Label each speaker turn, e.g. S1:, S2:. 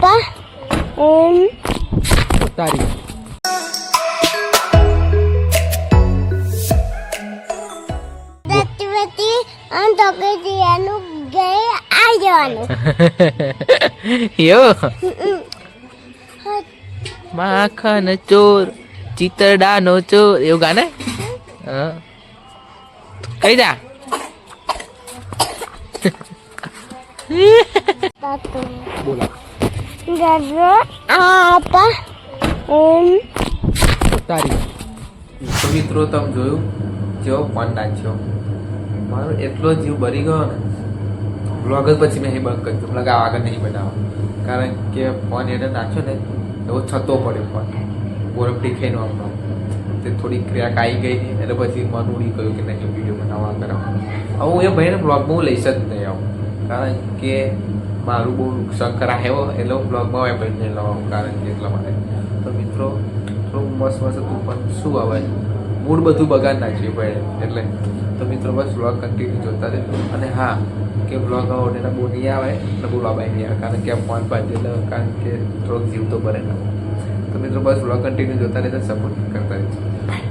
S1: આપા ઓમ
S2: તારી માખન ચોર ચિતરડાનો ચોર. એવું ગાને? કઈ જા? બોલા. મિત્રો તમે જોયું? જેવો ફોન નાખ્યો મારો એટલો જીવ બરી ગયો ને બ્લોગ જ પછી મેં બંધ કરી દીધું બ્લોગ આગળ નહીં બનાવો. કારણ કે ફોન એને નાખ્યો ને એવો છતો પડ્યો ફોન બરફ દેખાઈ નો આપણો તે થોડી ક્રેક આવી ગઈ એટલે પછી મન ઉડી ગયું કે નહીં વીડિયો બનાવવા કરાવો હવે હું એ ભાઈને બ્લોગમાં હું લઈશ જ નહીં આવું કારણ કે મારું બહુ નુકસાન કરાયો એટલે હું બ્લોગમાં એ ભાઈને નહીં લાવું કારણ કે એટલા માટે. તો મિત્રો, થોડું મસ્ત મસ્ત હતું પણ શું આવે? મૂડ બધું બગાડ નાખ્યું ભાઈ, એટલે. તો મિત્રો, બસ બ્લોગ કન્ટિન્યુ જોતા રહેજો. અને હા, કે બ્લોગ ઓર્ડરના બહુ નહીં આવે, એટલે બહુ લાભાઈ નહીં આવે કારણ કે આ ફોન પાડી એટલે કારણ કે થોડોક જીવ તો ભરે ના. તો મિત્રો, બસ બ્લોગ કન્ટિન્યુ જોતા રહેજો સપોર્ટ કરતા રહેજો.